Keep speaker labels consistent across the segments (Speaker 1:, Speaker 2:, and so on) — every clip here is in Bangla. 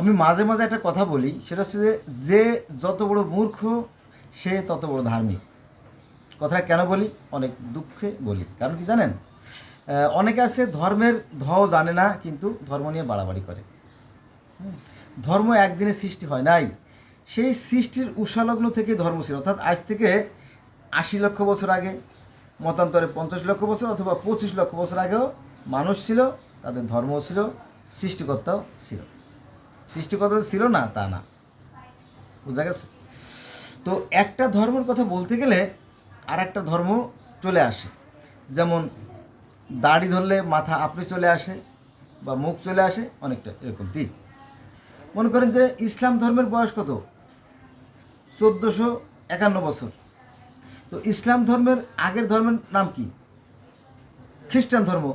Speaker 1: আমি মাঝে মাঝে একটা কথা বলি, সেটা হচ্ছে যে যে যত বড় মূর্খ, সে তত বড় ধার্মিক। কথাটা কেন বলি? অনেক দুঃখে বলি। কারণ কি জানেন? অনেকে আছে ধর্মের ধও জানে না, কিন্তু ধর্ম নিয়ে বাড়াবাড়ি করে। ধর্ম একদিনে সৃষ্টি হয় নাই। সেই সৃষ্টির উষালগ্ন থেকে ধর্ম ছিল। অর্থাৎ আজ থেকে আশি লক্ষ বছর আগে, মতান্তরে পঞ্চাশ লক্ষ বছর অথবা পঁচিশ লক্ষ বছর আগেও মানুষ ছিল, তাদের ধর্ম ছিল, সৃষ্টিকর্তাও ছিল। সৃষ্টিকর্তা ছিল না, তা না। বুঝা গেছে? তো একটা ধর্মের কথা বলতে গেলে আর একটা ধর্ম চলে আসে। যেমন দাড়ি ধরলে মাথা আপনি চলে আসে বা মুখ চলে আসে, অনেকটা এরকম দিক। মনে করেন যে ইসলাম ধর্মের বয়স কত? চোদ্দোশো একান্ন বছর। তো ইসলাম ধর্মের আগের ধর্মের নাম কি? খ্রিস্টান ধর্ম।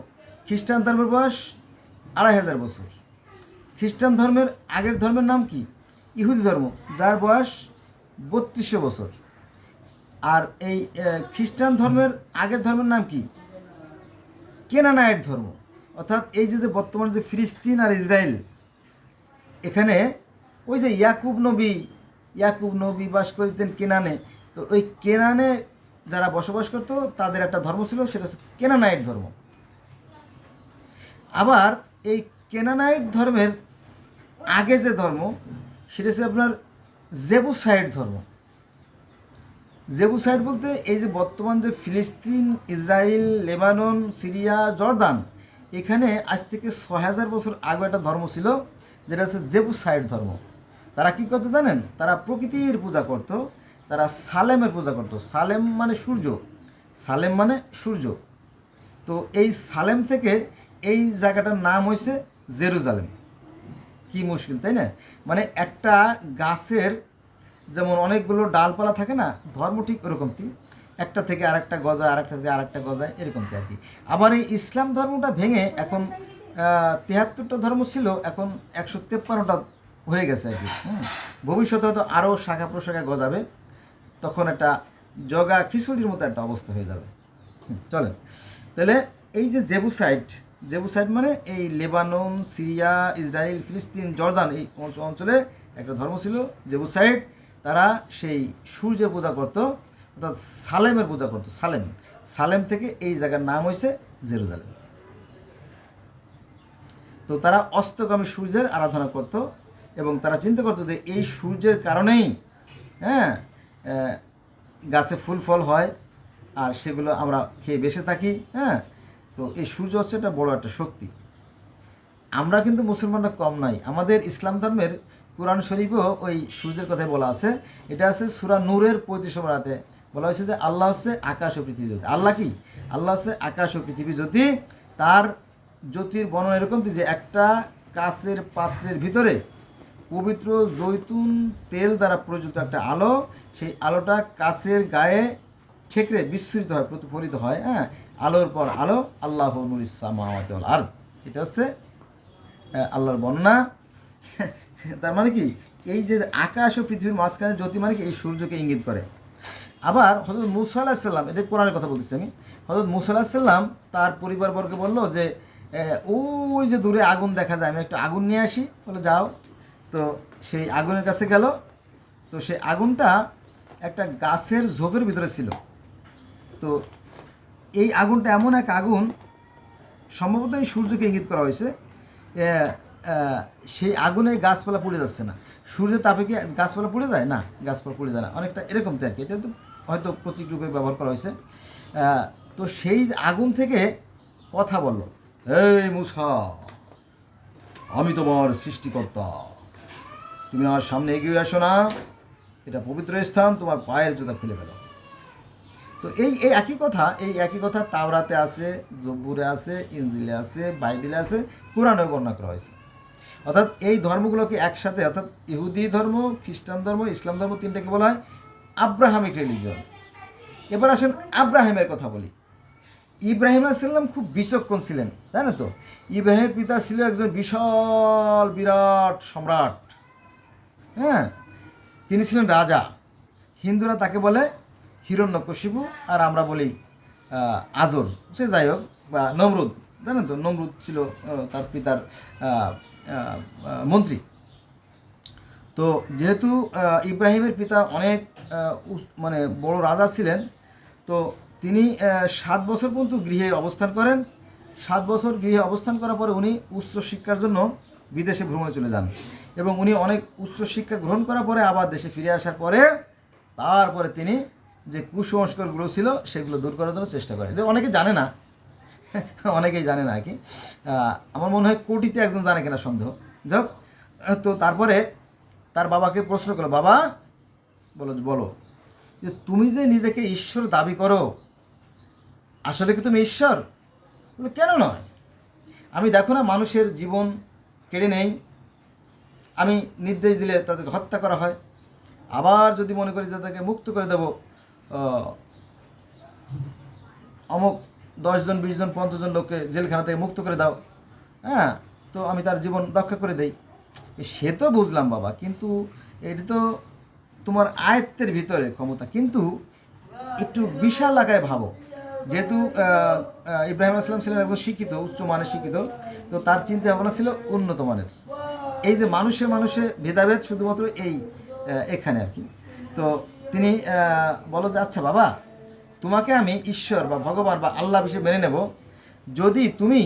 Speaker 1: খ্রিস্টান ধর্মের বয়স আড়াই হাজার বছর। খ্রিস্টান ধর্মের আগের ধর্মের নাম কি? ইহুদি ধর্ম, যার বয়স বত্রিশশো বছর। আর এই খ্রিস্টান ধর্মের আগের ধর্মের নাম কি? কেনানায়েট ধর্ম। অর্থাৎ এই যে বর্তমানে যে ফিলিস্তিন আর ইসরায়েল, এখানে ওই যে ইয়াকুব নবী ইয়াকুব নবী বাস করিতেন কেনানে। তো ওই কেনানে যারা বসবাস করতো, তাদের একটা ধর্ম ছিল, সেটা হচ্ছে কেনানাইট ধর্ম। আবার এই কেনানাইট ধর্মের আগে যে ধর্ম, সেটা হচ্ছে আপনার জেবুসাইড ধর্ম। জেবুসাইড বলতে এই যে বর্তমান যে ফিলিস্তিন ইসরায়েল লেবানন, সিরিয়া, জর্দান, এখানে আজ থেকে ছয় হাজার বছর আগে একটা ধর্ম ছিল, যেটা হচ্ছে জেবুসাইড ধর্ম। তারা কি করতো জানেন? তারা প্রকৃতির পূজা করত, তারা সালেমের পূজা করত। সালেম মানে সূর্য, সালেম মানে সূর্য। তো এই সালেম থেকে এই জায়গাটার নাম হয়েছে জেরুজালেম। কি মুশকিল, তাই না? মানে একটা গাছের যেমন অনেকগুলো ডালপালা থাকে না, ধর্ম ঠিক ওরকম একটা থেকে আরেকটা গজায়, আরেকটা থেকে আরেকটা গজায় এরকম আর কি। আবার এই ইসলাম ধর্মটা ভেঙে এখন তেহাত্তরটা ধর্ম ছিল, এখন একশো তেপ্পান্নটা হয়ে গেছে আর কি। ভবিষ্যতে হয়তো আরও শাখা প্রশাখা গজাবে, তখন একটা জগা খিচুড়ির মতো একটা অবস্থা হয়ে যাবে। চলেন। তাহলে এই যে জেবুসাইড জেবুসাইড মানে এই লেবানন, সিরিয়া, ইসরায়েল, ফিলিস্তিন, জর্দান এই অঞ্চলে একটা ধর্ম ছিল। জেবুসাইড তারা সেই সূর্যের পূজা করত, অর্থাৎ সালেমের পূজা করত, সালেম। সালেম থেকে এই জায়গার নাম হয়েছে জেরুজালেম তো তারা অস্তগামী সূর্যের আরাধনা করত এবং তারা চিন্তা করতো যে এই সূর্যের কারণেই হ্যাঁ গাছে ফুল ফল হয়, আর সেগুলো আমরা খেয়ে বেঁচে থাকি হ্যাঁ তো এই সূর্য হচ্ছে একটা বড় একটা শক্তি। আমরা কিন্তু মুসলমানরা কম নাই। আমাদের ইসলাম ধর্মের কোরআন শরীফও ওই সূর্যের কথাই বলা আছে। এটা আছে সুরা নূরের পঁয়ত্রিশ রাতে বলা হয়েছে যে আল্লাহ হচ্ছে আকাশ ও পৃথিবী জ্যোতি। আল্লাহ কি? আল্লাহ হচ্ছে আকাশ ও পৃথিবী জ্যোতি। তার জ্যোতির বর্ণনা এরকম যে একটা কাচের পাত্রের ভিতরে পবিত্র জৈতুন তেল দ্বারা প্রযুক্ত একটা আলো, সেই আলোটা কাচের গায়ে ঠেকরে বিস্তৃত হয়, প্রতিফলিত হয় হ্যাঁ? আলোর পর আলো, আল্লাহ নুর ইসলামাওয়াত আর এটা হচ্ছে আল্লাহর বন্যা তার মানে কি? এই যে আকাশ ও পৃথিবীর মাঝখানে জ্যোতি মানে কি এই সূর্যকে ইঙ্গিত করে। আবার হজরত মুসা আলাহিসাল্লাম এটা কোরআনের কথা বলতেছি আমি হজরত মুসা আলাহিসাল্লাম তার পরিবারবর্গকে বলল যে ওই যে দূরে আগুন দেখা যায়, আমি একটু আগুন নিয়ে আসি। বলে, যাও। তো সেই আগুনের কাছে গেল। তো সেই আগুনটা একটা গাছের ঝোপের ভিতরে ছিল। তো এই আগুনটা এমন এক আগুন সম্ভবত এই সূর্যকে ইঙ্গিত করা হয়েছে সেই আগুনে গাছপালা পুড়ে যাচ্ছে না। সূর্যের তাপে কি গাছপালা পুড়ে যায়? না, গাছপালা পুড়ে যায় না। অনেকটা এরকম তো আর কি। এটা তো হয়তো প্রতীক রূপে ব্যবহার করা হয়েছে। তো সেই আগুন থেকে কথা বলল, এই মুসা, আমি তোমার সৃষ্টিকর্তা। তুমি আমার সামনে এগিয়ে আসো না। এটা পবিত্র স্থান, তোমার পায়ের জুতা খুলে ফেলো। তো এই এই একই কথা, এই একই কথা তাওরাতে আছে, জব্বুরে আছে ইঞ্জিলে আছে, বাইবেলে আছে, কোরআনেও বর্ণনা করা হয়েছে। অর্থাৎ এই ধর্মগুলোকে একসাথে, অর্থাৎ ইহুদি ধর্ম, খ্রিস্টান ধর্ম, ইসলাম ধর্ম তিনটাকে বলা হয় আব্রাহামিক রিলিজন এবার আসেন আব্রাহিমের কথা বলি। ইব্রাহিম আলাইসাল্লাম খুব বিচক্ষণ ছিলেন, তাই না তো? ইব্রাহিমের পিতা ছিল একজন বিশাল, বিরাট সম্রাট। হ্যাঁ? তিনি ছিলেন রাজা। হিন্দুরা তাকে বলে হিরণ্যকশিপু আর আমরা বলি আজর সে যাই হোক, বা নমরুদ, জানেন তো, নমরুদ ছিল তার পিতার মন্ত্রী। তো যেহেতু ইব্রাহিমের পিতা অনেক মানে বড় রাজা ছিলেন, তো তিনি সাত বছর পর্যন্ত গৃহে অবস্থান করেন। সাত বছর গৃহে অবস্থান করার পরে উনি উচ্চ শিক্ষার জন্য বিদেশে ভ্রমণে চলে যান এবং উনি অনেক উচ্চ শিক্ষা গ্রহণ করার পরে আবার দেশে ফিরে আসার পরে, তারপরে তিনি যে কুসংস্কারগুলো ছিল, সেগুলো দূর করার জন্য চেষ্টা করে। অনেকে জানে না। অনেকেই জানে না আর কি। আমার মনে হয় কোটিতে একজন জানে কিনা সন্দেহ। যাক তো তারপরে তার বাবাকে প্রশ্ন করল, বাবা, বলো বলো, যে তুমি যে নিজেকে ঈশ্বর দাবি করো, আসলে কি তুমি ঈশ্বর? কেন নয়? আমি দেখো না মানুষের জীবন কেড়ে নেই। আমি নির্দেশ দিলে তাদেরকে হত্যা করা হয়। আবার যদি মনে করি যে তাদেরকে মুক্ত করে দেবো অমুক দশজন, বিশজন পঞ্চাশ জন লোককে জেলখানা থেকে মুক্ত করে দাও। হ্যাঁ তো আমি তার জীবন রক্ষা করে দেই। সে তো বুঝলাম বাবা, কিন্তু এটা তো তোমার আয়ত্তের ভিতরে ক্ষমতা। কিন্তু একটু বিশাল আকারে ভাবো। যেহেতু ইব্রাহিম আসলাম ছিলেন একজন শিক্ষিত, উচ্চ মানের শিক্ষিত, তো তার চিন্তা ভাবনা ছিল উন্নত মানের। এই যে মানুষে মানুষে ভেদাভেদ শুধুমাত্র এই এখানে আর কি। তো তিনি বলো যে আচ্ছা বাবা, তোমাকে আমি ঈশ্বর বা ভগবান বা আল্লাহ হিসেবে মেনে নেব। যদি তুমি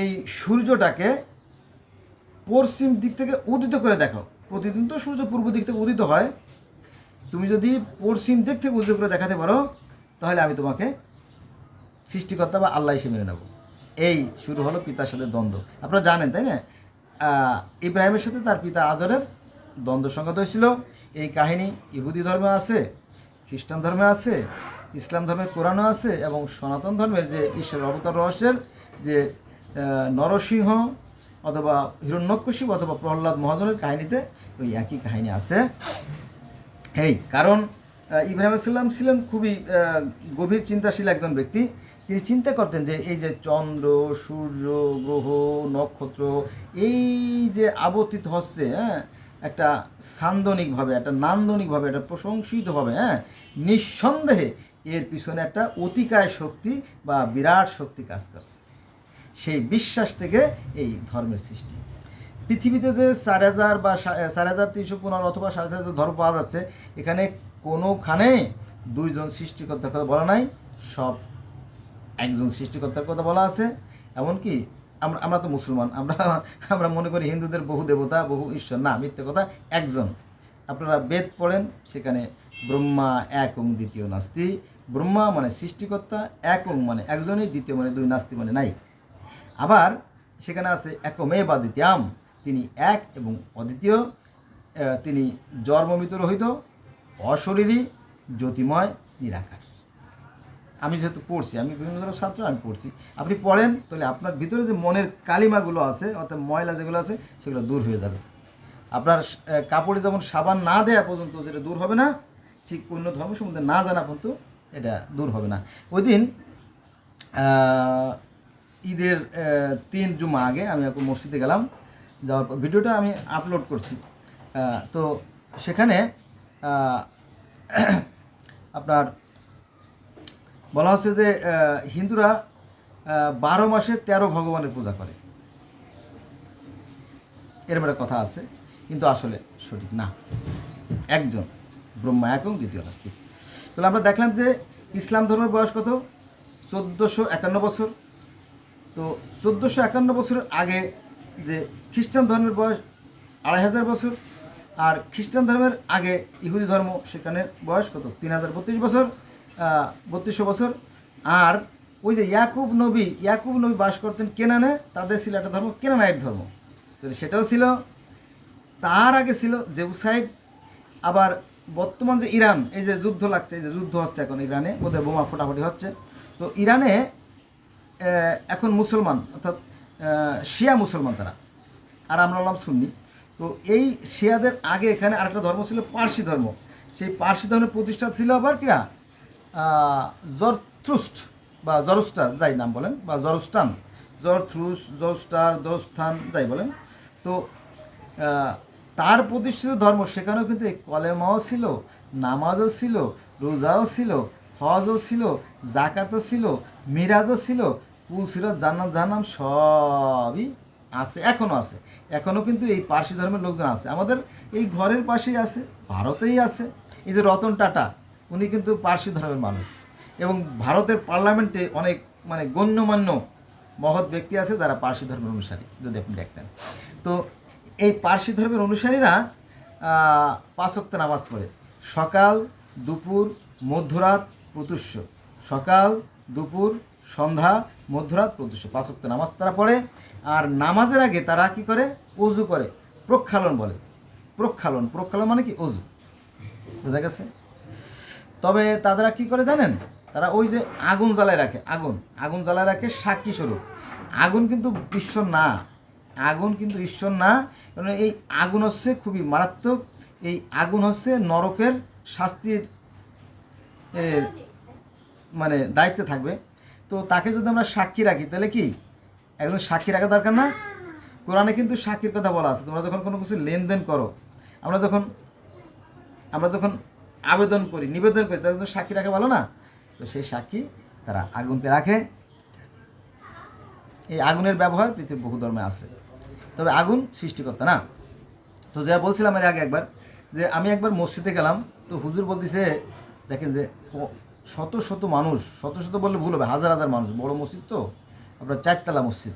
Speaker 1: এই সূর্যটাকে পশ্চিম দিক থেকে উদিত করে দেখো, প্রতিদিন তো সূর্য পূর্ব দিক থেকে উদিত হয়। তুমি যদি পশ্চিম দিক থেকে উদিত করে দেখাতে পারো, তাহলে আমি তোমাকে সৃষ্টিকর্তা বা আল্লাহ হিসেবে মেনে নেব। এই শুরু হলো পিতার সাথে দ্বন্দ্ব। আপনারা জানেন, তাই না? ইব্রাহিমের সাথে তার পিতা আজরের দ্বন্দ্ব সংঘাত হয়েছিল। এই কাহিনী ইহুদি ধর্মে আছে, খ্রিস্টান ধর্মে আছে, ইসলাম ধর্মের কোরআনও আছে এবং সনাতন ধর্মের যে ঈশ্বরের অবতার রহস্যের যে নরসিংহ অথবা হিরণ্যকশিপ অথবা প্রহ্লাদ মহাজনের কাহিনীতে ওই একই কাহিনী আছে। এই কারণ ইব্রাহিম সাল্লাম ছিলেন খুবই গভীর চিন্তাশীল একজন ব্যক্তি। তিনি চিন্তা করতেন যে এই যে চন্দ্র, সূর্য, গ্রহ, নক্ষত্র, এই যে আবর্তিত হচ্ছে হ্যাঁ একটা সান্দনিকভাবে, একটা নান্দনিকভাবে, একটা প্রশংসিতভাবে হ্যাঁ নিঃসন্দেহে এর পিছনে একটা অতিকায় শক্তি বা বিরাট শক্তি কাজ করছে। সেই বিশ্বাস থেকে এই ধর্মের সৃষ্টি। পৃথিবীতে যে চার হাজার বা চার হাজার তিনশো পনেরো অথবা সাড়ে চার হাজার ধর্ম পাওয়া যাচ্ছে, এখানে কোনোখানে দুইজন সৃষ্টিকর্তার কথা বলা নাই, সব একজন সৃষ্টিকর্তার কথা বলা আছে। এমনকি আমরা আমরা তো মুসলমান, আমরা আমরা মনে করি হিন্দুদের বহু দেবতা, বহু ঈশ্বর। না, মিথ্যে কথা, একজন। আপনারা বেদ পড়েন, সেখানে ব্রহ্মা একং দ্বিতীয় নাস্তি। ব্রহ্মা মানে সৃষ্টিকর্তা, এক একং মানে একজনই, দ্বিতীয় মানে দুই, নাস্তি মানে নাই। আবার সেখানে আছে একমে বা দ্বিতীয়াম, তিনি এক এবং অদ্বিতীয়। তিনি জন্মমিত রহিত, অশরীরী, জ্যোতিময়, নিরাকার। আমি যেহেতু পড়ছি, আমি বিভিন্ন ধরনের ছাত্র আমি পড়ছি। আপনি পড়েন, তাহলে আপনার ভিতরে যে মনের কালিমাগুলো আছে, অর্থাৎ ময়লা যেগুলো আছে, সেগুলো দূর হয়ে যাবে। আপনার কাপড়ে যেমন সাবান না দেয়া পর্যন্ত যেটা দূর হবে না, ঠিক অন্য ধর্ম সম্বন্ধে না জানা পর্যন্ত এটা দূর হবে না। ওই দিন ঈদের তিন জুমা আগে আমি এখন মসজিদে গেলাম, যাওয়ার পর ভিডিওটা আমি আপলোড করছি। তো সেখানে আপনার বলা হচ্ছে যে হিন্দুরা বারো মাসে তেরো ভগবানের পূজা করে। এরকম একটা কথা আছে, কিন্তু আসলে সঠিক না। একজন, ব্রহ্মা একং, দ্বিতীয় নাস্তি। তাহলে আমরা দেখলাম যে, ইসলাম ধর্মের বয়স কত? চোদ্দোশো একান্ন বছর। তো চোদ্দোশো একান্ন বছরের আগে যে খ্রিস্টান ধর্মের বয়স আড়াই হাজার বছর, আর খ্রিস্টান ধর্মের আগে ইহুদি ধর্ম সেখানে বয়স কত? তিন হাজার বত্রিশ বছর। বত্রিশশো বছর। আর ওই যে ইয়াকুব নবী ইয়াকুব নবী বাস করতেন কেনানে, তাদের ছিল একটা ধর্ম, কেনানাইট ধর্ম। তাহলে সেটাও ছিল। তার আগে ছিল জেবুসাইড আবার বর্তমান যে ইরান, এই যে যুদ্ধ লাগছে, এই যে যুদ্ধ হচ্ছে এখন ইরানে, ওদের বোমা ফোটাফুটি হচ্ছে। তো ইরানে এখন মুসলমান, অর্থাৎ শিয়া মুসলমান তারা। আর আমরা হলাম সুন্নি। তো এই শিয়াদের আগে এখানে আরেকটা ধর্ম ছিল পার্সি ধর্ম। সেই পার্সি ধর্মের প্রতিষ্ঠা ছিল আবার কিনা জরথ্রুস্ট বা জরস্টার যাই নাম বলেন, বা জরস্টান জরথ্রুস জরস্টার, জরস্থান যাই বলেন, তো তার প্রতিষ্ঠিত ধর্ম সেখানেও কিন্তু কলেমাও ছিল, নামাজও ছিল, রোজাও ছিল, হজও ছিল জাকাতও ছিল, মিরাজও ছিল, কুল ছিল জান্নাত, জাহান্নাম সবই আছে এখনও আছে। এখনও কিন্তু এই পার্সি ধর্মের লোকজন আছে। আমাদের এই ঘরের পাশেই আছে, ভারতেই আছে। এই যে রতন টাটা উনি কিন্তু পার্সি ধর্মের মানুষ। এবং ভারতের পার্লামেন্টে অনেক মানে গণ্যমান্য মহৎ ব্যক্তি আছে যারা পার্সি ধর্মের অনুসারী যদি আপনি দেখতেন। তো এই পার্সি ধর্মের অনুসারীরা আহ, পাঁচ ওয়াক্ত নামাজ পড়ে। সকাল দুপুর মধ্যরাত প্রতুষ্য সকাল দুপুর সন্ধ্যা মধ্যরাত প্রতুষ্য পাঁচ ওয়াক্ত নামাজ তারা পড়ে। আর নামাজের আগে তারা কি করে? অজু করে। প্রক্ষালন বলে। প্রক্ষালন। প্রক্ষালন মানে কি? অজু। বোঝা গেছে? তবে তারা কি করে জানেন? তারা ওই যে আগুন জ্বালায় রাখে, আগুন। আগুন জ্বালায় রাখে সাক্ষী স্বরূপ। আগুন কিন্তু ঈশ্বর না। আগুন কিন্তু ঈশ্বর না। কারণ এই আগুন হচ্ছে খুবই মারাত্মক। এই আগুন হচ্ছে নরকের শাস্তির মানে দায়িত্বে থাকবে। তো তাকে যদি আমরা সাক্ষী রাখি, তাহলে কি? একজন সাক্ষী রাখা দরকার না? কোরআনে কিন্তু সাক্ষীর কথা বলা আছে। তোমরা যখন কোনো কিছু লেনদেন করো, আমরা যখন আমরা যখন আবেদন করি, নিবেদন করি। তখন তো সাক্ষী রাখে ভালো না? তো সেই সাক্ষী তারা আগুনকে রাখে। এই আগুনের ব্যবহার পৃথিবীর বহু ধর্মে আছে। তবে আগুন সৃষ্টিকর্তা না। তো যা বলছিলাম এর আগে একবার, যে আমি একবার মসজিদে গেলাম, তো হুজুর বলতেছে, দেখেন যে শত শত মানুষ, শত শত বললে ভুল হবে, হাজার হাজার মানুষ, বড় মসজিদ তো, আপনার চারতলা মসজিদ।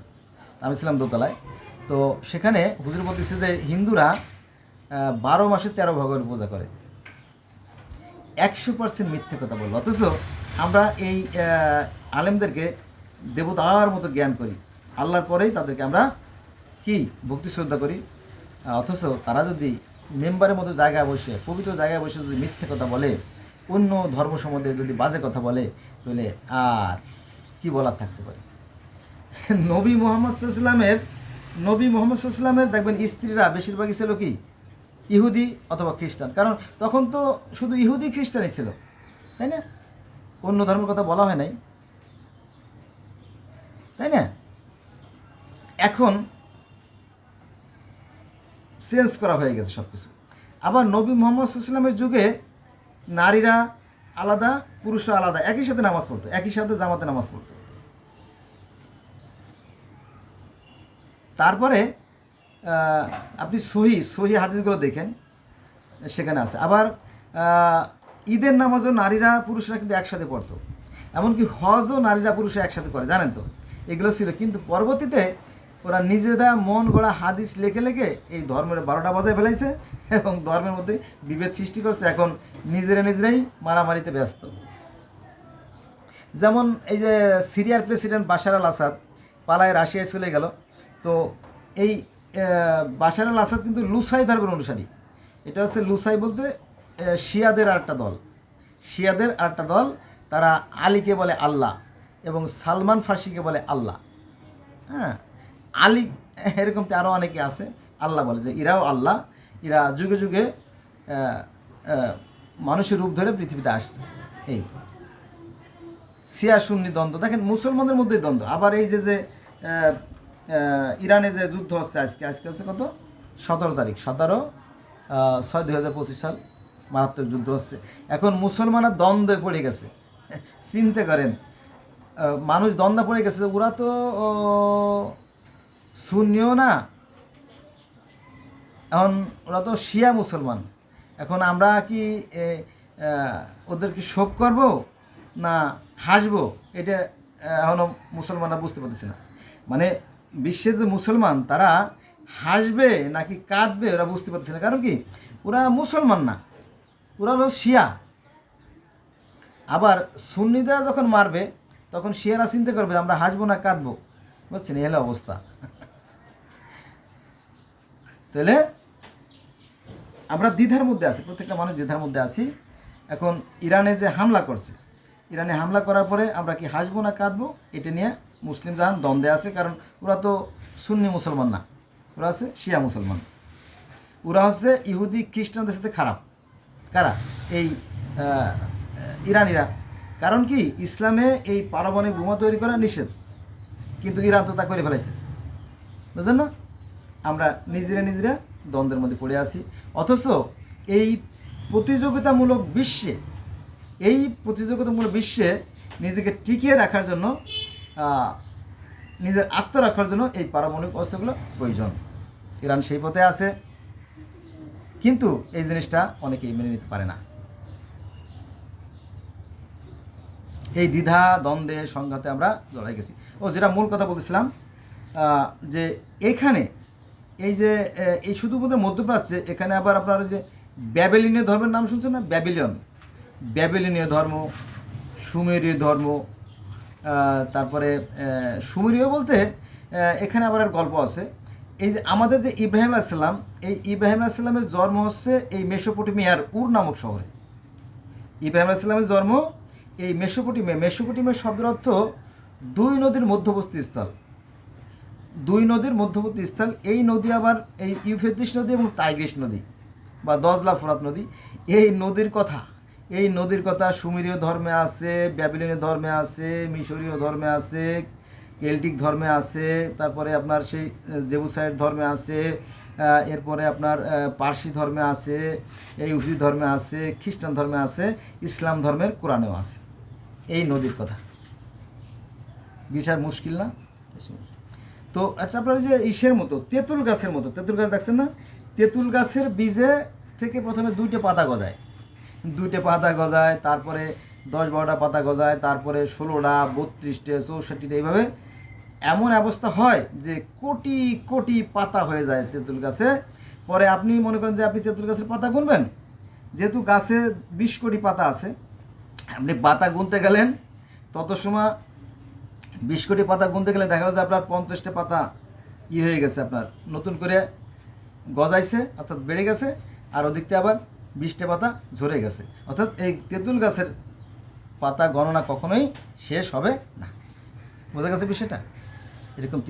Speaker 1: আমি ছিলাম দোতলায়। তো সেখানে হুজুর বলতেছে যে হিন্দুরা বারো মাসে তেরো ভগবানের পূজা করে। একশো পার্সেন্ট মিথ্যে কথা বলল অথচ আমরা এই আলেমদেরকে দেবতার মতো জ্ঞান করি। আল্লাহর পরেই তাদেরকে আমরা কি? ভক্তি শ্রদ্ধা করি। অথচ তারা যদি মেম্বারের মতো জায়গায় বসে, পবিত্র জায়গায় বসে যদি মিথ্যে কথা বলে, অন্য ধর্ম সম্বন্ধে যদি বাজে কথা বলে, তাহলে আর কি বলার থাকতে পারে? নবী মোহাম্মদ সাল্লামের নবী মোহাম্মদ সাল্লামের দেখবেন স্ত্রীরা বেশিরভাগই ছিল কি? ইহুদি অথবা খ্রিস্টান। কারণ তখন তো শুধু ইহুদি খ্রিস্টানই ছিল, তাই না? অন্য ধর্মের কথা বলা হয় নাই। তাই না? এখন চেঞ্জ করা হয়ে গেছে সব কিছু আবার নবী মোহাম্মদ সাল্লামের যুগে নারীরা আলাদা পুরুষরা আলাদা, একই সাথে নামাজ পড়তো, একই সাথে জামাতে নামাজ পড়তো। তারপরে আপনি সহি সহি হাদিসগুলো দেখেন, সেখানে আছে। আবার ঈদের নামাজও নারীরা পুরুষরা কিন্তু একসাথে পড়তো। এমনকি হজও নারীরা পুরুষরা একসাথে করে, জানেন তো? এগুলো ছিল। কিন্তু পরবর্তীতে ওরা নিজেরা মন গড়া হাদিস লেখে লেখে এই ধর্মের বারোটা বাজায় ফেলাইছে এবং ধর্মের মধ্যে বিভেদ সৃষ্টি করছে। এখন নিজেরা নিজেরাই মারামারিতে ব্যস্ত। যেমন এই যে সিরিয়ার প্রেসিডেন্ট বাশার আল আসাদ পালায় রাশিয়ায় চলে গেল। তো এই বাশার আল আসাদ কিন্তু লুসাই ধর্মের অনুসারী। এটা হচ্ছে লুসাই বলতে শিয়াদের আরেকটা দল। শিয়াদের আরেকটা দল, তারা আলীকে বলে আল্লাহ এবং সালমান ফার্সিকে বলে আল্লাহ। হ্যাঁ? আলী, এরকম তো আরও অনেকে আছে, আল্লাহ বলে যে এরাও আল্লাহ। এরা যুগে যুগে মানুষের রূপ ধরে পৃথিবীতে আসছে। এই। সিয়া সুন্নি দ্বন্দ্ব। দেখেন, মুসলমানদের মধ্যেই দ্বন্দ্ব। আবার এই যে যে ইরানে যে যুদ্ধ হচ্ছে আজকে আজকে হচ্ছে কত? সতেরো তারিখ সতেরো ছয় দুই হাজার পঁচিশ সাল মারাত্মক যুদ্ধ হচ্ছে। এখন মুসলমানের দ্বন্দ্বে পড়ে গেছে। চিনতে করেন মানুষ দ্বন্দ্বে পড়ে গেছে ওরা তো ও, সুন্নিও না। এখন ওরা তো শিয়া মুসলমান। এখন আমরা কি এ, আহ, ওদেরকে শোক করব না হাসবো? এটা এখনও মুসলমানরা বুঝতে পারতেছে না। মানে বিশ্বের যে মুসলমান, তারা হাসবে নাকি কাঁদবে ওরা বুঝতে পারতেছে না। কারণ কি? ওরা মুসলমান না। ওরা হলো শিয়া। আবার সুন্নিরা যখন মারবে, তখন শিয়ারা চিন্তা করবে, আমরা হাসবো না, কাঁদবো। বুঝছেন? এই হলো অবস্থা। তাহলে আমরা দ্বিধার মধ্যে আছি, প্রত্যেকটা মানুষ দ্বিধার মধ্যে আছি। এখন ইরানে যে হামলা করছে, ইরানে হামলা করার পরে আমরা কি হাসবো না, কাঁদবো? এটা নিয়ে মুসলিম জাহান দ্বন্দ্বে আছে, কারণ ওরা তো সুন্নি মুসলমান না। ওরা আছে শিয়া মুসলমান। ওরা হচ্ছে ইহুদি, খ্রিস্টানদের সাথে খারাপ। কারা? এই ইরানিরা। কারণ কি? ইসলামে এই পারমাণবিক বোমা তৈরি করা নিষেধ। কিন্তু ইরান তো তা করে ফেলাইছে। বুঝলেন না? আমরা নিজেরা নিজেরা দ্বন্দ্বের মধ্যে পড়ে আছি। অথচ এই প্রতিযোগিতামূলক বিশ্বে, এই প্রতিযোগিতামূলক বিশ্বে নিজেকে টিকিয়ে রাখার জন্য নিজের আত্মরক্ষার জন্য এই পারমাণবিক অস্ত্রগুলো প্রয়োজন। ইরান সেই পথে আছে, কিন্তু এই জিনিসটা অনেকেই মেনে নিতে পারে না। এই দ্বিধা, দ্বন্দ্বে, সংঘাতে আমরা জড়াই গেছি। ও, যেটা মূল কথা বলতেছিলাম যে এখানে এই যে এই শুধুমাত্র মধ্যপ্রাচ্যে এখানে আবার আপনার যে ব্যাবেলিনীয় ধর্মের নাম শুনছেন না? ব্যাবিলিয়ন ব্যাবিলিনীয় ধর্ম, সুমেরীয় ধর্ম তারপরে সুমেরীয় বলতে এখানে আবার এক গল্প আছে। এই যে আমাদের যে ইব্রাহিম আসসালাম এই ইব্রাহিম আসসালামের জন্ম হচ্ছে এই মেসোপটেমিয়ার উর নামক শহরে। ইব্রাহিম আসসালামের জন্ম এই মেসোপটেমিয়া মেসোপটেমিয়ার শব্দের অর্থ দুই নদীর মধ্যবর্তী স্থল। দুই নদীর মধ্যবর্তী স্থল, এই নদী আবার এই ইউফেত্রিস নদী এবং টাইগ্রিস নদী বা দজলা ফোরাত নদী, এই নদীর কথা। এই নদীর কথা সুমেরীয় ধর্মে আছে, ব্যাবিলনীয় ধর্মে আছে, মিশরীয় ধর্মে আছে, কেল্টিক ধর্মে আছে, তারপরে আপনার সেই জেবুসাইড ধর্মে আছে এরপরে আপনার পার্সি ধর্মে আছে, এই উফি ধর্মে আছে, খ্রিস্টান ধর্মে আছে, ইসলাম ধর্মের কোরআনেও আছে। এই নদীর কথা। বিষয় মুশকিল না? তো একটা আপনার যে ইসের মতো, তেঁতুল গাছের মতো, তেঁতুল গাছ দেখছেন না? তেঁতুল গাছের বীজে থেকে প্রথমে দুইটা পাতা গজায়। দুইটা পাতা গজায়, তারপরে দশ বারোটা পাতা গজায়, তারপরে ষোলোটা, বত্রিশটা, চৌষট্টিটা, এইভাবে এমন অবস্থা হয় যে কোটি কোটি পাতা হয়ে যায় তেঁতুল গাছে। পরে আপনি মনে করেন যে আপনি তেঁতুল গাছের পাতা গুনবেন? যেহেতু গাছে বিশ কোটি পাতা আছে, আপনি পাতা গুনতে গেলেন, তত সময় বিশ কোটি পাতা গুনতে গেলে দেখা গেল যে আপনার পঞ্চাশটা পাতা ই হয়ে গেছে আপনার। নতুন করে গজাইছে, অর্থাৎ বেড়ে গেছে, আর ওদিকতে আবার বিশটা পাতা ঝরে গেছে। অর্থাৎ এই তেঁতুল গাছের পাতা গণনা কখনোই শেষ হবে না। বোঝা গেছে বিষয়টা? এরকম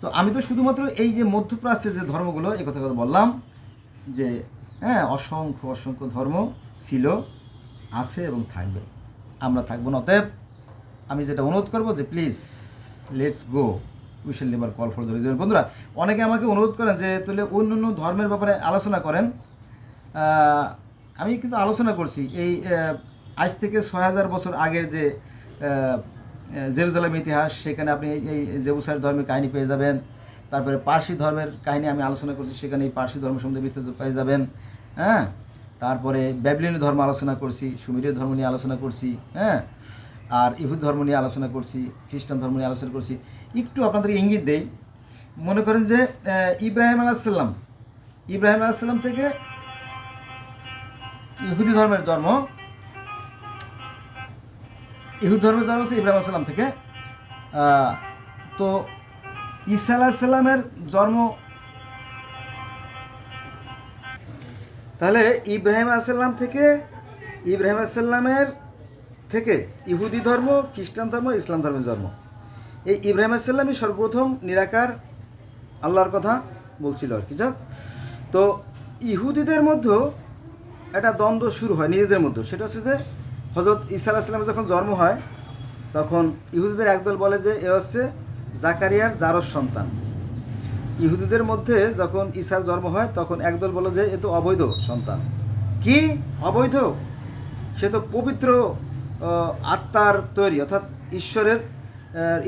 Speaker 1: তো আমি তো শুধুমাত্র এই যে মধ্যপ্রাচ্যের যে ধর্মগুলো, এই কথা কথা বললাম যে হ্যাঁ অসংখ্য অসংখ্য ধর্ম ছিল, আছে এবং থাকবে। আমরা থাকব না, অতএব আমি যেটা অনুরোধ করব যে please let's go we shall never call for the বন্ধুরা, অনেকে আমাকে অনুরোধ করেন যে, তাহলে অন্য অন্য ধর্মের ব্যাপারে আলোচনা করেন। আমি কিন্তু আলোচনা করছি এই আজ থেকে ছয় হাজার বছর আগের যে জেরুজালেম ইতিহাস, সেখানে আপনি এই- জেবুসার ধর্মের কাহিনী পেয়ে যাবেন। তারপরে পার্সি ধর্মের কাহিনী আমি আলোচনা করছি, সেখানে এই পার্সি ধর্ম সম্বন্ধে বিস্তারিত পেয়ে যাবেন হ্যাঁ? তারপরে ব্যাবলিনীয় ধর্ম আলোচনা করছি, সুমেরীয় ধর্ম নিয়ে আলোচনা করছি হ্যাঁ? আর ইহুদ ধর্ম নিয়ে আলোচনা করছি, খ্রিস্টান ধর্ম নিয়ে আলোচনা করছি। একটু আপনাদের ইঙ্গিত দেই। মনে করেন যে ইব্রাহিম আলাহিসাল্লাম ইব্রাহিম আলাহিসাল্লাম থেকে ইহুদি ধর্মের জন্ম। ইহুদ ধর্মের জন্ম হচ্ছে ইব্রাহিম আলাইসাল্লাম থেকে। তো ঈসা আলাহিসাল্লামের জন্ম তাহলে ইব্রাহিম আলাইসাল্লাম থেকে, ইব্রাহিম আলাইসাল্লামের থেকে ইহুদি ধর্ম, খ্রিস্টান ধর্ম, ইসলাম ধর্মের জন্ম। এই ইব্রাহিম আলাইসাল্লামই সর্বপ্রথম নিরাকার আল্লাহর কথা বলছিল আর কি, যাক। তো ইহুদিদের মধ্যেও একটা দ্বন্দ্ব শুরু হয় নিজেদের মধ্যে। সেটা হচ্ছে যে হজরত ঈসা আলাহিসাল্লামের যখন জন্ম হয়, তখন ইহুদিদের একদল বলে যে, এ হচ্ছে জাকারিয়ার জারস সন্তান। ইহুদিদের মধ্যে যখন ঈসার জন্ম হয়, তখন একদল বলে যে, এ তো অবৈধ সন্তান। কি? অবৈধ? সে তো পবিত্র আত্মার তৈরি, অর্থাৎ ঈশ্বরের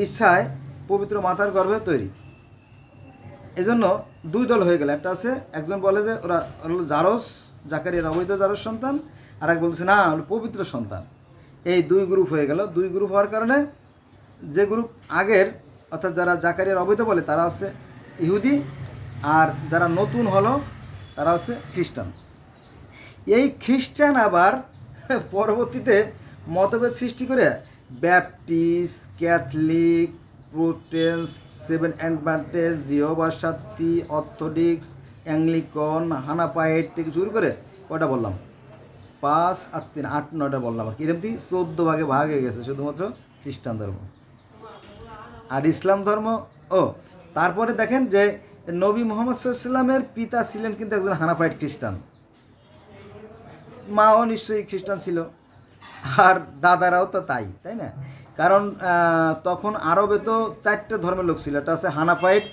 Speaker 1: ইচ্ছায় পবিত্র মাতার গর্ভে তৈরি। এজন্য দুই দল হয়ে গেল। একটা আছে, একজন বলে যে, ওরা জারস জাকারিয়ার অবৈধ জারস সন্তান আর এক বলছে না পবিত্র সন্তান। এই দুই গ্রুপ হয়ে গেল। দুই গ্রুপ হওয়ার কারণে যে গ্রুপ আগের, অর্থাৎ যারা জাকারিয়ার অবৈধ বলে, তারা হচ্ছে ইহুদি, আর যারা নতুন হলো, তারা হচ্ছে খ্রিস্টান। এই খ্রিস্টান আবার পরবর্তীতে মতভেদ সৃষ্টি করে Baptist, Catholic Protestant seven Adventist জিওবা সাত্তি অর্থোডিক্স অ্যাংলিকন হানাপাইট থেকে শুরু করে কটা বললাম? পাঁচ আর তিন, আট, নয়টা বললাম আর কি। এরকম চোদ্দ ভাগে ভাগ হয়ে গেছে শুধুমাত্র খ্রিস্টান ধর্ম। আর ইসলাম ধর্ম, ও, তারপরে দেখেন যে নবী মোহাম্মদ সাল্লামের পিতা ছিলেন কিন্তু একজন হানাফাইট খ্রিস্টান। মাও নিশ্চয়ই খ্রিস্টান ছিল, আর দাদারাও তো তাই তাই না? কারণ তখন আরবে তো চারটে ধর্মের লোক ছিল, একটা আছে হানাফাইট,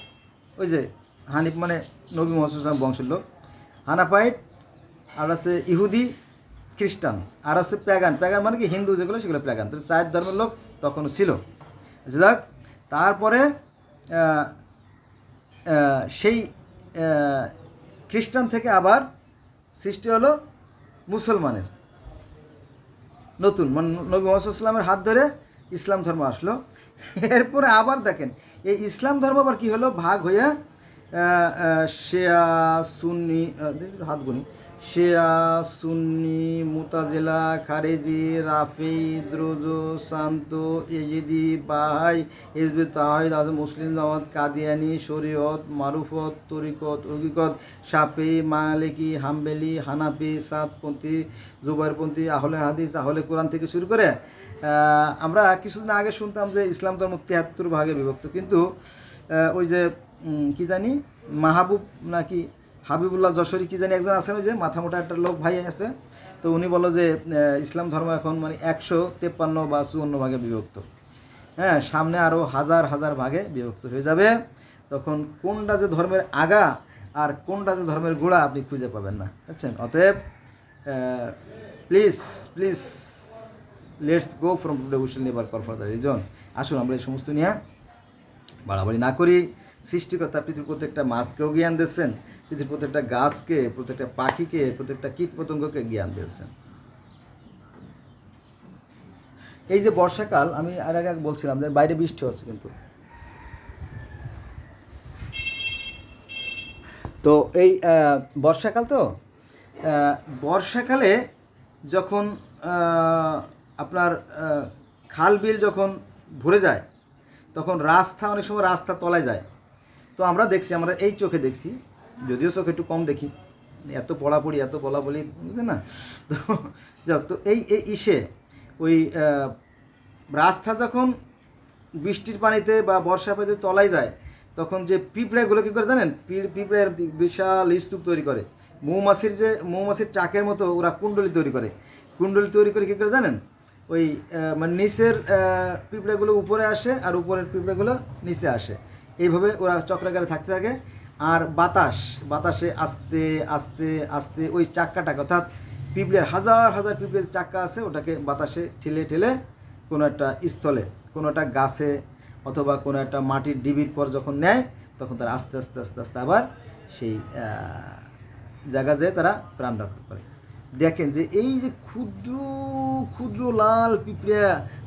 Speaker 1: ওই যে হানিফ মানে নবী মোহাম্মদ বংশের লোক। হানাফাইট, আর আছে ইহুদি, খ্রিস্টান, আর আছে প্যাগান। প্যাগান মানে কি? হিন্দু যেগুলো, সেগুলো প্যাগান। তো চার ধর্মের লোক তখনও ছিল। যাক, তারপরে সেই খ্রিস্টান থেকে আবার সৃষ্টি হলো মুসলমানের। নতুন মানে নবী মোহাম্মদের হাত ধরে ইসলাম ধর্ম আসলো। এরপরে আবার দেখেন, এই ইসলাম ধর্ম আবার কি হলো? ভাগ হয়ে শিয়া সুন্নি হাত গুনি। শিয়া সুন্নি, মুতাজেলা, খারেজি, রাফি, দ্রুজ, শান্ত এজিদি বাহাই, হিজবি, তাহিদ আজ মুসলিম, জামাত, কাদিয়ানি, শরীয়ত, মারুফত, তরিকত অগিকত সাপি মালিকি, হাম্বেলি, হানাফি সাতপন্থী জুবাইরপন্থী, আহলে হাদিস, আহলে কোরআন থেকে শুরু করে আমরা কিছুদিন আগে শুনতাম যে ইসলাম ধর্ম তিয়াত্তর ভাগে বিভক্ত। কিন্তু ওই যে কি জানি, মাহবুব নাকি হাবিবুল্লাহ যশোরী কি জানি একজন আছেন ওই যে, মাথা মোটা একটা লোক ভাই আছে। তো উনি বলো যে ইসলাম ধর্ম এখন মানে একশো তেপ্পান্ন বা চুয়ান্ন ভাগে বিভক্ত। হ্যাঁ সামনে আরও হাজার হাজার ভাগে বিভক্ত হয়ে যাবে। তখন কোনটা যে ধর্মের আগা আর কোনটা যে ধর্মের গোড়া আপনি খুঁজে পাবেন না। বুঝছেন? অতএব please please let's go from today will never call for the reason আসুন, আমরা এই সমস্ত নিয়ে বাড়াবাড়ি না করি। সৃষ্টিকর্তা পৃথিবীর প্রত্যেকটা মাছকেও জ্ঞান দিচ্ছেন পৃথিবীর প্রত্যেকটা গাছকে, প্রত্যেকটা পাখিকে, প্রত্যেকটা কীট পতঙ্গকে জ্ঞান দিয়েছেন। এই যে বর্ষাকাল, আমি আর আগে বলছিলাম যে বাইরে বৃষ্টি হচ্ছে কিন্তু। তো এই বর্ষাকাল তো? বর্ষাকালে যখন আপনার খাল বিল যখন ভরে যায়, তখন রাস্তা, অনেক সময় রাস্তা তলায় যায়। তো আমরা দেখছি, আমরা এই চোখে দেখছি, যদিও চোখে একটু কম দেখি। এত পড়াপড়ি, এত বলা বলি বুঝলেন না? তো যাক, তো এই এই ইসে, ওই রাস্তা যখন বৃষ্টির পানিতে বা বর্ষা পানিতে তলায় যায়, তখন যে পিঁপড়েগুলো কী করে জানেন? পিঁপড়ের বিশাল স্তূপ তৈরি করে। মৌমাছির যে, মৌমাছির চাকের মতো ওরা কুণ্ডলি তৈরি করে। কুণ্ডলি তৈরি করে কী করে জানেন? ওই মানে নিচের পিঁপড়েগুলো উপরে আসে আর উপরের পিঁপড়েগুলো নিচে আসে। এইভাবে ওরা চক্রাকারে থাকতে থাকে। আর বাতাস, বাতাসে আস্তে আস্তে আস্তে ওই চাক্কাটাকে, অর্থাৎ পিঁপড়ের হাজার হাজার পিঁপড়ের চাক্কা আছে, ওটাকে বাতাসে ঠেলে ঠেলে কোনো একটা স্থলে, কোনো একটা গাছে অথবা কোনো একটা মাটির ডিবির পর যখন নেয়, তখন তারা আস্তে আস্তে আস্তে আস্তে আবার সেই জায়গা যেয়ে তারা প্রাণ রক্ষা করে। দেখেন যে এই যে ক্ষুদ্র ক্ষুদ্র লাল পিঁপড়ে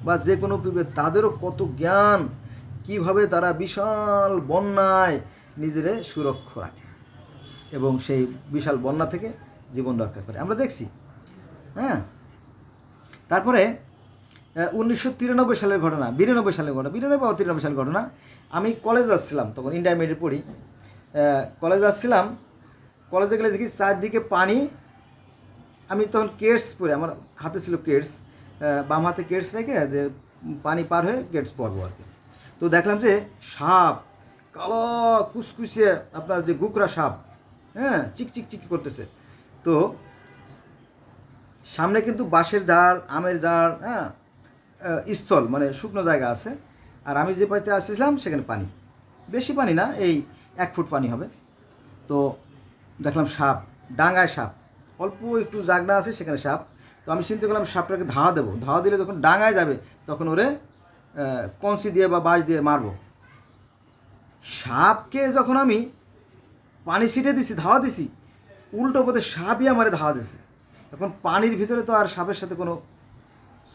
Speaker 1: বা যে কোনো পিঁপড়ে, তাদেরও কত জ্ঞান কীভাবে তারা বিশাল বন্যায় নিজেরে সুরক্ষ রাখে এবং সেই বিশাল বন্যা থেকে জীবন রক্ষা করে। আমরা দেখছি হ্যাঁ? তারপরে উনিশশো তিরানব্বই সালের ঘটনা, বিরানব্বই সালের ঘটনা, বিরানব্বই বা তিরানব্বই সালের ঘটনা, আমি কলেজ আসছিলাম তখন ইন্টারমিডিয়েট পড়ি। কলেজ আসছিলাম কলেজে গেলে দেখি চারদিকে পানি, আমি তখন কেটস পরে আমার হাতে ছিল কেটস বাম হাতে কেটস রেখে যে পানি পার হয়ে কেটস পরবো আর কি। তো দেখলাম যে সাপ, কালো কুসকুসে আপনার যে গুকরা সাপ হ্যাঁ চিক চিক করতেছে। তো সামনে কিন্তু বাঁশের ঝাড় আমের ঝাড় হ্যাঁ স্থল মানে শুকনো জায়গা আছে। আর আমি যে পাইতে আসছিলাম, সেখানে পানি। বেশি পানি না, এই এক ফুট পানি হবে। তো দেখলাম সাপ, ডাঙায় সাপ, অল্প একটু জাগনা আছে সেখানে সাপ। তো আমি চিন্তা করলাম সাপটাকে ধাওয়া দেবো। ধাওয়া দিলে যখন ডাঙায় যাবে, তখন ওরে কঞ্চি দিয়ে বা বাঁশ দিয়ে মারবো। সাপকে যখন আমি পানি ছিটে দিছি, ধাওয়া দিছি, উল্টো পথে সাপই আমারে ধাওয়া দিছে। এখন পানির ভিতরে তো আর সাপের সাথে কোনো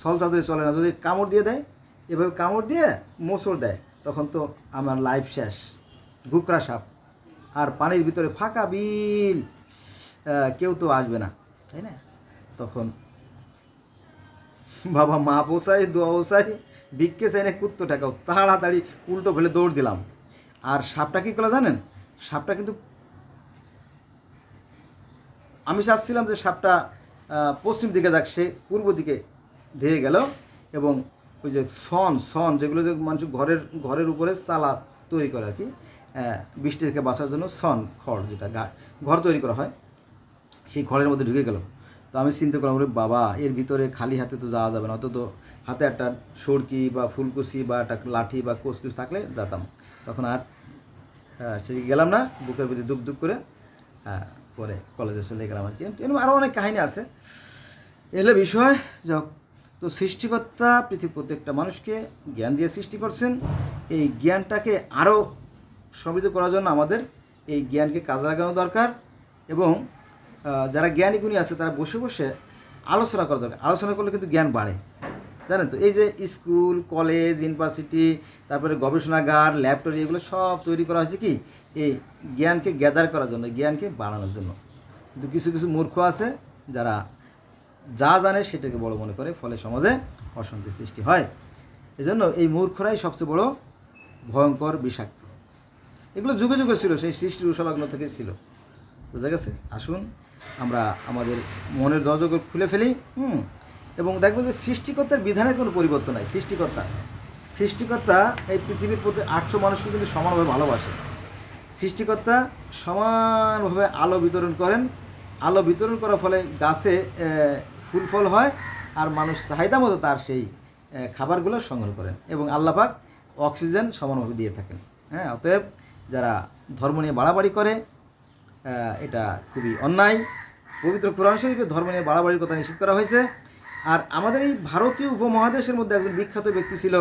Speaker 1: সল চাদরে চলে না। যদি কামড় দিয়ে দেয়, এভাবে কামড় দিয়ে মোচড় দেয়, তখন তো আমার লাইফ শেষ। ঘুকরা সাপ। আর পানির ভিতরে ফাঁকা বিল কেউ তো আসবে না, তাই না? তখন বাবা মা পোষাই দোয়া পোষাই ভিক্ষে চাই না কুত্তো টাকাও তাড়াতাড়ি উল্টো ফেলে দৌড় দিলাম। আর সাপটা কী করল জানেন? সাপটা কিন্তু আমি চাচ্ছিলাম যে সাপটা পশ্চিম দিকে যাক, সে পূর্ব দিকে ধেয়ে গেল এবং ওই যে সন সন যেগুলো মানুষ ঘরের ঘরের উপরে চালা তৈরি করে আর কি বৃষ্টি থেকে বাঁচার জন্য সন খড় যেটা ঘর তৈরি করা হয়, সেই খড়ের মধ্যে ঢুকে গেল। তো আমি চিন্তা করলাম ওরে বাবা এর ভিতরে খালি হাতে তো যাওয়া যাবে না। অত তো হাতে একটা সরকি বা ফুলকুচি বা একটা লাঠি বা কোচ কোচকুচ থাকলে যেতাম। তখন আর হ্যাঁ, সেদিকে গেলাম না বুকের ভিতরে দুপ দুপ করে হ্যাঁ পরে কলেজে চলে গেলাম আর কি। এরকম আরও অনেক কাহিনী আছে। এগুলো বিষয় যাক তো সৃষ্টিকর্তা পৃথিবীর প্রত্যেকটা মানুষকে জ্ঞান দিয়ে সৃষ্টি করছেন। এই জ্ঞানটাকে আরও সমৃদ্ধ করার জন্য আমাদের এই জ্ঞানকে কাজে লাগানো দরকার এবং যারা জ্ঞানী গুণী আছে, তারা বসে বসে আলোচনা করা দরকার। আলোচনা করলে কিন্তু জ্ঞান বাড়ে, জানেন তো? এই যে স্কুল, কলেজ, ইউনিভার্সিটি, তারপরে গবেষণাগার ল্যাবরেটরি এগুলো সব তৈরি করা হয়েছে কি? এই জ্ঞানকে গ্যাদার করার জন্য, জ্ঞানকে বাড়ানোর জন্য। কিন্তু কিছু কিছু মূর্খ আছে, যারা যা জানে সেটাকে বড় মনে করে, ফলে সমাজে অশান্তি সৃষ্টি হয়। এজন্য এই মূর্খরাই সবচেয়ে বড় ভয়ঙ্কর বিষাক্ত। এগুলো যুগে যুগে ছিল, সেই সৃষ্টির উষালগ্ন থেকে ছিল। বুঝা গেছে? আসুন আমরা আমাদের মনের দরজাগুলো খুলে ফেলি, হুম? এবং দেখব যে সৃষ্টিকর্তার বিধানের কোনো পরিবর্তন নাই, সৃষ্টিকর্তা। সৃষ্টিকর্তা এই পৃথিবীর প্রতি আটশো মানুষকে কিন্তু সমানভাবে ভালোবাসে। সৃষ্টিকর্তা সমানভাবে আলো বিতরণ করেন। আলো বিতরণ করার ফলে গাছে ফুল ফল হয় আর মানুষ চাহিদা মতো তার সেই খাবারগুলো সংগ্রহ করেন এবং আল্লাপাক অক্সিজেন সমানভাবে দিয়ে থাকেন। হ্যাঁ অতএব যারা ধর্ম নিয়ে বাড়াবাড়ি করে এটা খুবই অন্যায়। পবিত্র কোরআন শরীফে ধর্ম নিয়ে বাড়াবাড়ির কথা নিষেধ করা হয়েছে। আর আমাদের এই ভারতীয় উপমহাদেশের মধ্যে একজন বিখ্যাত ব্যক্তি ছিল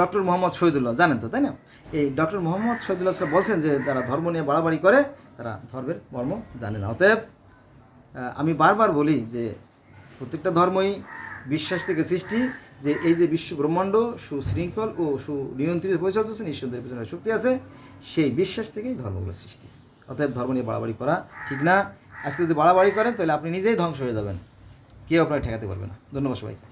Speaker 1: ডক্টর মোহাম্মদ শহীদুল্লাহ। জানেন তো, তাই না? এই ডক্টর মোহাম্মদ শহীদুল্লাহ সাহেব বলছেন যে যারা ধর্ম নিয়ে বাড়াবাড়ি করে, তারা ধর্মের মর্ম জানে না। অতএব আমি বারবার বলি যে, প্রত্যেকটা ধর্মই বিশ্বাস থেকে সৃষ্টি, যে এই যে বিশ্ব ব্রহ্মাণ্ড সুশৃঙ্খল ও সুনিয়ন্ত্রিত পরিচালিত ঈশ্বরদের পিছনে শক্তি আছে। সেই বিশ্বাস থেকেই ধর্মগুলো সৃষ্টি। অতএব ধর্ম নিয়ে বাড়াবাড়ি করা ঠিক না। আজকে যদি বাড়াবাড়ি করেন, তাহলে আপনি নিজেই ধ্বংস হয়ে যাবেন। কেউ আপনাকে ঠেকাতে পারবে না। ধন্যবাদ সবাইকে।